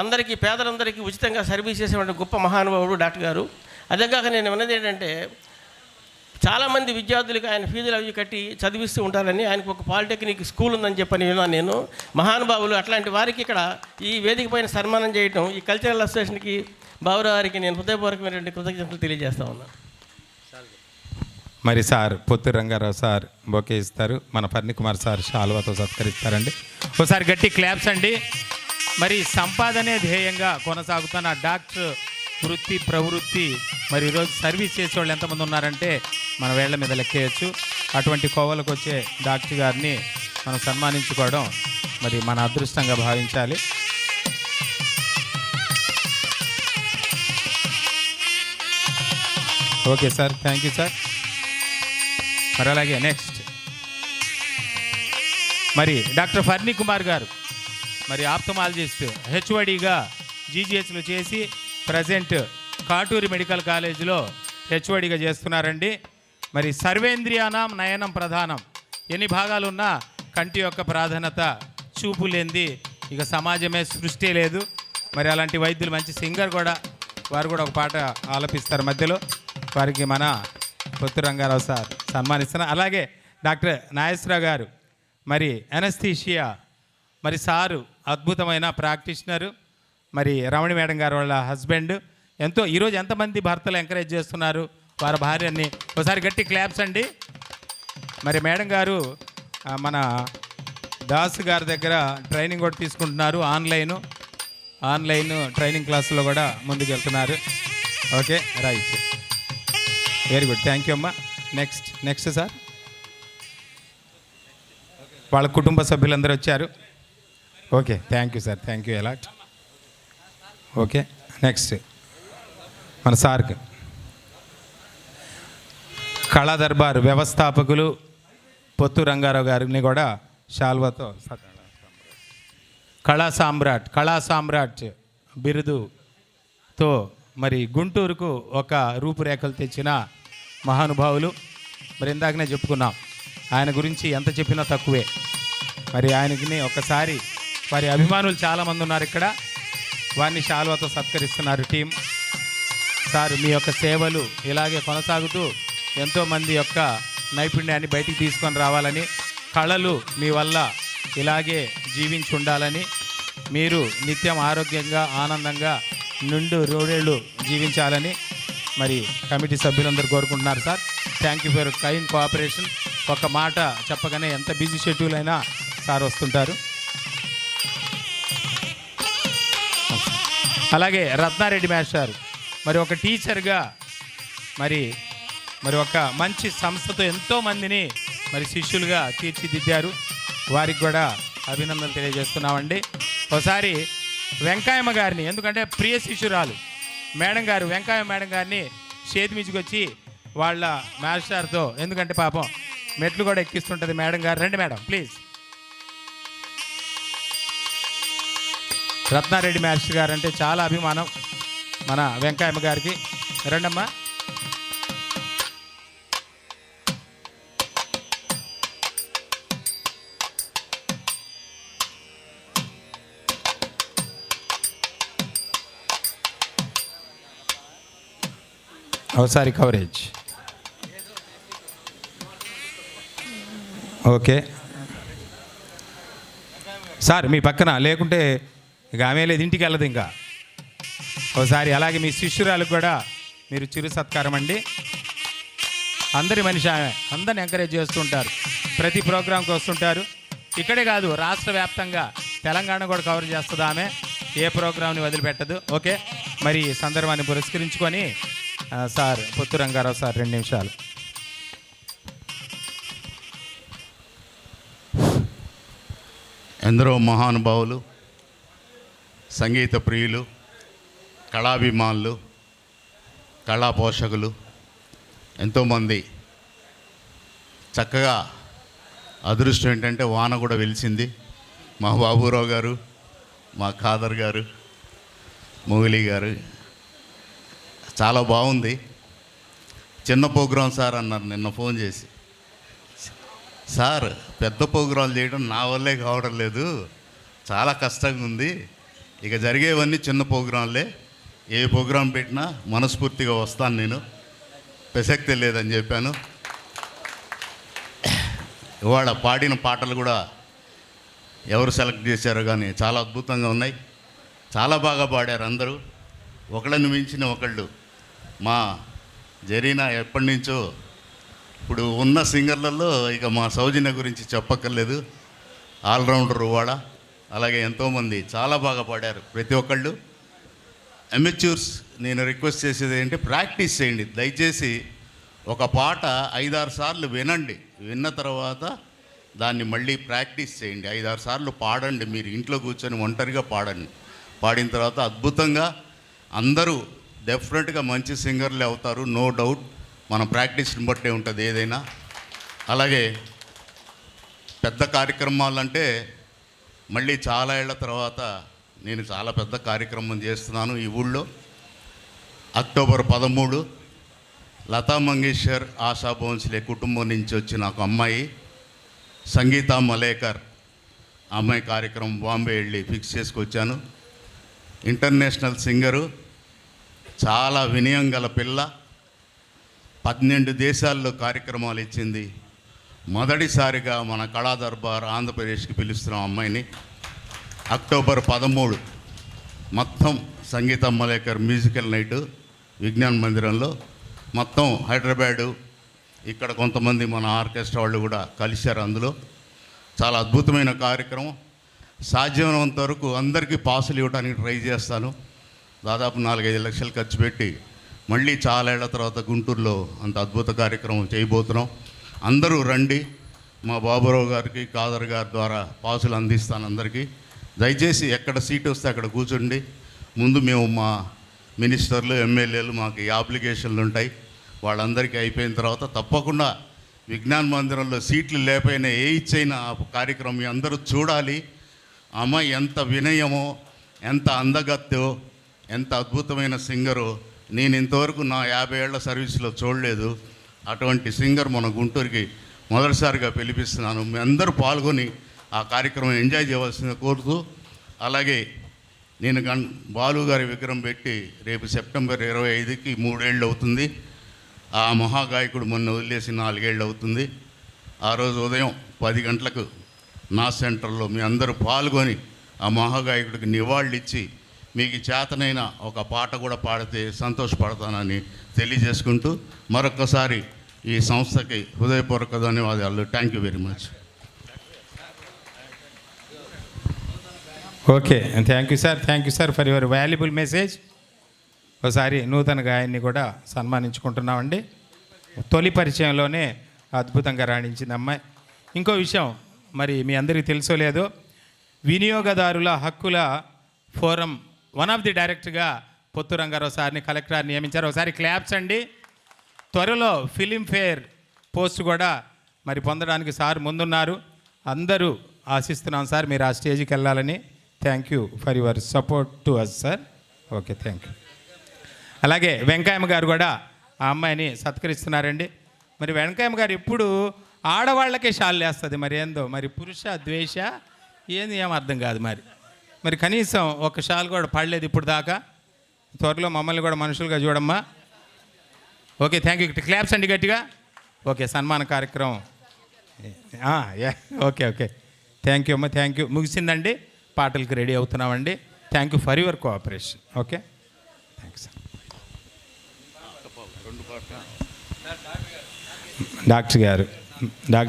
అందరికీ పేదలందరికీ ఉచితంగా సర్వీస్ చేసేటువంటి గొప్ప మహానుభావుడు డాక్టర్ గారు. అదే కాక నేను విన్నది ఏంటంటే చాలామంది విద్యార్థులకు ఆయన ఫీజులు అవి కట్టి చదివిస్తూ ఉంటారని ఆయనకు ఒక పాలిటెక్నిక్ స్కూల్ ఉందని చెప్పని విన్నాను నేను. మహానుభావులు అట్లాంటి వారికి ఇక్కడ ఈ వేదిక పైన సన్మానం చేయటం ఈ కల్చరల్ అసోసియేషన్కి బాబురావారికి నేను హృదయపూర్వకమైనటువంటి కృతజ్ఞతలు తెలియజేస్తా ఉన్నాను మరి సార్ పొత్తు రంగారావు సార్ బొకే ఇస్తారు. మన పర్ణి కుమార్ సార్ షాల్వాతో సత్కరిస్తారండి. ఒకసారి గట్టి క్లాప్స్ అండి. మరి సంపాదనే ధ్యేయంగా కొనసాగుతున్న డాక్టర్ వృత్తి ప్రవృత్తి మరి ఈరోజు సర్వీస్ చేసే వాళ్ళు ఎంతమంది ఉన్నారంటే మన వేళ్ళ మీద లెక్కేయచ్చు. అటువంటి కోవలకు వచ్చే డాక్టర్ గారిని మనం సన్మానించుకోవడం మరి మన అదృష్టంగా భావించాలి. Okay sir thank you sir. మరి అలాగే నెక్స్ట్. మరి డాక్టర్ ఫర్ని కుమార్ గారు. మరి ఆప్తమాలజిస్ట్ హెచ్ఓడిగా జీజీహెచ్లో చేసి ప్రజెంట్ కాటూరి మెడికల్ కాలేజీలో హెచ్ఓడిగా చేస్తున్నారండి. మరి సర్వేంద్రియానం నయనం ప్రధానం. ఎన్ని భాగాలున్నా కంటి యొక్క ప్రాధాన్యత చూపు లేనిది ఇక సమాజమే సృష్టి లేదు. మరి అలాంటి వైద్యులు మంచి సింగర్ కూడా వారు కూడా ఒక పాట ఆలపిస్తారు మధ్యలో. వారికి మన పొత్తు రంగారావు సార్ సన్మానిస్తున్నారు. అలాగే డాక్టర్ నాగేశ్వరరావు గారు మరి ఎనస్థీషియా మరి సారు అద్భుతమైన ప్రాక్టీషనరు. మరి రమణి మేడం గారు వాళ్ళ హస్బెండ్. ఎంతో ఈరోజు ఎంతమంది భర్తలు ఎంకరేజ్ చేస్తున్నారు? వారి భార్యని ఒకసారి గట్టి క్లాప్స్ అండి. మరి మేడం గారు మన దాస్ గారి దగ్గర ట్రైనింగ్ కూడా తీసుకుంటున్నారు ఆన్లైన్. ఆన్లైన్ ట్రైనింగ్ క్లాసులో కూడా ముందుకెళ్తున్నారు. Okay right. Very good. Thank you అమ్మా. Next next sir. వాళ్ళ కుటుంబ సభ్యులందరూ వచ్చారు. Okay thank you sir thank you a lot okay next మన సార్కి. కళా దర్బార్ వ్యవస్థాపకులు పొత్తు రంగారావు గారిని కూడా శాల్వాతో కళా సామ్రాట్ కళా సామ్రాట్ బిరుదుతో మరి గుంటూరుకు ఒక రూపురేఖలు తెచ్చిన మహానుభావులు. మరి ఇందాకనే చెప్పుకున్నాం ఆయన గురించి ఎంత చెప్పినా తక్కువే. మరి ఆయనకి ఒకసారి వారి అభిమానులు చాలామంది ఉన్నారు ఇక్కడ. వారిని శాల్వాతో సత్కరిస్తున్నారు టీం. సార్ మీ యొక్క సేవలు ఇలాగే కొనసాగుతూ ఎంతోమంది యొక్క నైపుణ్యాన్ని బయటికి తీసుకొని రావాలని కళలు మీ వల్ల ఇలాగే జీవించి ఉండాలని మీరు నిత్యం ఆరోగ్యంగా ఆనందంగా నుండు రోడేళ్ళు జీవించాలని మరి కమిటీ సభ్యులందరూ కోరుకుంటున్నారు sir. Thank you for kind cooperation ఒక మాట చెప్పగానే ఎంత బిజీ షెడ్యూల్ అయినా సార్ వస్తుంటారు. అలాగే రత్నారెడ్డి మాస్టర్ మరి ఒక టీచర్గా మరి మరి ఒక మంచి సంస్థతో ఎంతో మందిని మరి శిష్యులుగా తీర్చిదిద్దారు. వారికి కూడా అభినందనలు తెలియజేస్తున్నామండి. ఒకసారి వెంకాయమ్మ గారిని ఎందుకంటే ప్రియ శిష్యురాలు మేడం గారు వెంకాయ మేడం గారిని చేతి మీచుకొచ్చి వాళ్ళ మాస్టర్తో ఎందుకంటే పాపం మెట్లు కూడా ఎక్కిస్తుంటుంది మేడం గారు. రండి మేడం ప్లీజ్. రత్నారెడ్డి మాస్టర్ గారు అంటే చాలా అభిమానం మన వెంకయ్యమ్మ గారికి. రండమ్మా. ఒకసారి కవరేజ్ ఓకే. సార్ మీ పక్కన లేకుంటే ఇక ఆమె లేదు ఇంటికి వెళ్ళదు ఇంకా. ఒకసారి అలాగే మీ శిష్యురాలకు కూడా మీరు చిరు సత్కారం అండి. అందరి మనిషి ఆమె అందరిని ఎంకరేజ్ చేస్తుంటారు. ప్రతి ప్రోగ్రాంకి వస్తుంటారు. ఇక్కడే కాదు రాష్ట్ర వ్యాప్తంగా తెలంగాణ కూడా కవర్ చేస్తుంది ఆమె. ఏ ప్రోగ్రామ్ని వదిలిపెట్టదు ఓకే? మరి ఈ సందర్భాన్ని పురస్కరించుకొని సార్ పొత్తు రంగారావు సార్ రెండు నిమిషాలు. ఎందరో మహానుభావులు సంగీత ప్రియులు కళాభిమానులు కళా పోషకులు ఎంతోమంది చక్కగా అదృష్టం ఏంటంటే వాన కూడా వెలిసింది. మా బాబురావు గారు మా ఖాదర్ గారు మొగిలి గారు చాలా బాగుంది. చిన్న ప్రోగ్రాం సార్ అన్నారు నిన్న ఫోన్ చేసి. సార్ పెద్ద ప్రోగ్రాం చేయడం నా వల్లే కావడం లేదు. చాలా కష్టంగా ఉంది ఇక జరిగేవన్నీ చిన్న ప్రోగ్రాంలే. ఏ ప్రోగ్రాం పెట్టినా మనస్ఫూర్తిగా వస్తాను నేను. ప్రసక్తి లేదని చెప్పాను. ఇవాళ పాడిన పాటలు కూడా ఎవరు సెలెక్ట్ చేశారో కానీ చాలా అద్భుతంగా ఉన్నాయి. చాలా బాగా పాడారు అందరూ. ఒకళ్ళని మించిన ఒకళ్ళు. మా జరీనా ఎప్పటి నుంచో ఇప్పుడు ఉన్న సింగర్లలో ఇక మా సౌజన్య గురించి చెప్పక్కర్లేదు. ఆల్రౌండర్ వాడా అలాగే ఎంతోమంది చాలా బాగా పాడారు. ప్రతి ఒక్కళ్ళు. అమెచ్యూర్స్ నేను రిక్వెస్ట్ చేసేది ఏంటి ప్రాక్టీస్ చేయండి. దయచేసి ఒక పాట ఐదారు సార్లు వినండి. విన్న తర్వాత దాన్ని మళ్ళీ ప్రాక్టీస్ చేయండి. ఐదారు సార్లు పాడండి. మీరు ఇంట్లో కూర్చొని ఒంటరిగా పాడండి. పాడిన తర్వాత అద్భుతంగా అందరూ డెఫినెట్గా మంచి సింగర్లే అవుతారు. నో డౌట్ మన ప్రాక్టీస్ని బట్టే ఉంటుంది ఏదైనా. అలాగే పెద్ద కార్యక్రమాలు అంటే మళ్ళీ చాలా ఏళ్ళ తర్వాత నేను చాలా పెద్ద కార్యక్రమం చేస్తున్నాను ఈ ఊళ్ళో. అక్టోబర్ పదమూడు లతా మంగేష్కర్ ఆశా భోన్స్లే కుటుంబం నుంచి వచ్చిన ఒక అమ్మాయి సంగీత మలేకర్. అమ్మాయి కార్యక్రమం బాంబే వెళ్ళి ఫిక్స్ చేసుకొచ్చాను. ఇంటర్నేషనల్ సింగరు చాలా వినయం గల పిల్ల. పన్నెండు దేశాల్లో కార్యక్రమాలు ఇచ్చింది. మొదటిసారిగా మన కళా దర్బార్ ఆంధ్రప్రదేశ్కి పిలుస్తున్నాం అమ్మాయిని. అక్టోబర్ పదమూడు మొత్తం సంగీత మలేకర్ మ్యూజికల్ నైట్ విజ్ఞాన్ మందిరంలో. మొత్తం హైదరాబాదు ఇక్కడ కొంతమంది మన ఆర్కెస్ట్రా వాళ్ళు కూడా కలిశారు అందులో. చాలా అద్భుతమైన కార్యక్రమం. సాధ్యమైనంత వరకు అందరికీ పాసులు ఇవ్వడానికి ట్రై చేస్తాను. దాదాపు నాలుగైదు లక్షలు ఖర్చు పెట్టి మళ్ళీ చాలా ఏళ్ళ తర్వాత గుంటూరులో అంత అద్భుత కార్యక్రమం చేయబోతున్నాం. అందరూ రండి. మా బాబురావు గారికి కాదర్ గారి ద్వారా పాసులు అందిస్తాను అందరికీ. దయచేసి ఎక్కడ సీట్ వస్తే అక్కడ కూర్చోండి. ముందు మేము మా మినిస్టర్లు ఎమ్మెల్యేలు మాకు ఈ అప్లికేషన్లు ఉంటాయి. వాళ్ళందరికీ అయిపోయిన తర్వాత తప్పకుండా విజ్ఞాన్ మందిరంలో సీట్లు లేకపోయినా ఏ ఇచ్చైనా ఆ కార్యక్రమం అందరూ చూడాలి. అమ్మ అమ్మాయి ఎంత వినయమో ఎంత అందగత్తో ఎంత అద్భుతమైన సింగరో నేను ఇంతవరకు నా యాభై ఏళ్ళ సర్వీస్లో చూడలేదు. అటువంటి సింగర్ మన గుంటూరుకి మొదటిసారిగా పిలిపిస్తున్నాను. మీ అందరూ పాల్గొని ఆ కార్యక్రమం ఎంజాయ్ చేయవలసింది కోరుతూ అలాగే నేను గన్ బాలు గారి విగ్రహం పెట్టి రేపు సెప్టెంబర్ ఇరవై ఐదుకి మూడేళ్ళు అవుతుంది. ఆ మహాగాయకుడు మొన్న వదిలేసి నాలుగేళ్ళు అవుతుంది. ఆ రోజు ఉదయం పది గంటలకు నా సెంటర్లో మీ అందరూ పాల్గొని ఆ మహాగాయకుడికి నివాళులిచ్చి మీకు చేతనైన ఒక పాట కూడా పాడితే సంతోషపడతానని తెలియజేసుకుంటూ మరొకసారి ఈ సంస్థకి హృదయపూర్వక ధన్యవాదాలు. Thank you very much okay thank you sir thank you sir for your valuable message ఒకసారి నూతన గాయన్ని కూడా సన్మానించుకుంటున్నామండి. తొలి పరిచయంలోనే అద్భుతంగా రాణించింది అమ్మాయి. ఇంకో విషయం మరి మీ అందరికీ తెలుసో లేదో వినియోగదారుల హక్కుల ఫోరం వన్ ఆఫ్ ది డైరెక్టర్గా పొత్తు రంగారావు సార్ని కలెక్టర్ నియమించారు. ఒకసారి క్లాప్స్ అండి. త్వరలో ఫిలింఫేర్ పోస్ట్ కూడా మరి పొందడానికి సార్ ముందున్నారు. అందరూ ఆశిస్తున్నాం సార్ మీరు ఆ స్టేజ్కి వెళ్ళాలని. Thank you for your support to us sir okay thank you అలాగే వెంకయ్యమ్మ గారు కూడా ఆ అమ్మాయిని సత్కరిస్తున్నారండి. మరి వెంకయ్యమ్మ గారు ఎప్పుడు ఆడవాళ్ళకే షాల్ వేస్తుంది మరి ఏందో? మరి పురుష ద్వేష ఏంది ఏం అర్థం కాదు మరి. మరి కనీసం ఒక షాల్ కూడా పడలేదు ఇప్పుడు దాకా. త్వరలో మమ్మల్ని కూడా మనుషులుగా చూడమ్మా. ఓకే థ్యాంక్ యూ క్లాప్స్ అండి గట్టిగా. ఓకే సన్మాన కార్యక్రమం. Okay okay. థ్యాంక్ యూ అమ్మ థ్యాంక్ యూ ముగిసిందండి. పాటలకు ready అవుతున్నామండి. Thank you for your cooperation okay? Thanks doctor garu. Doctor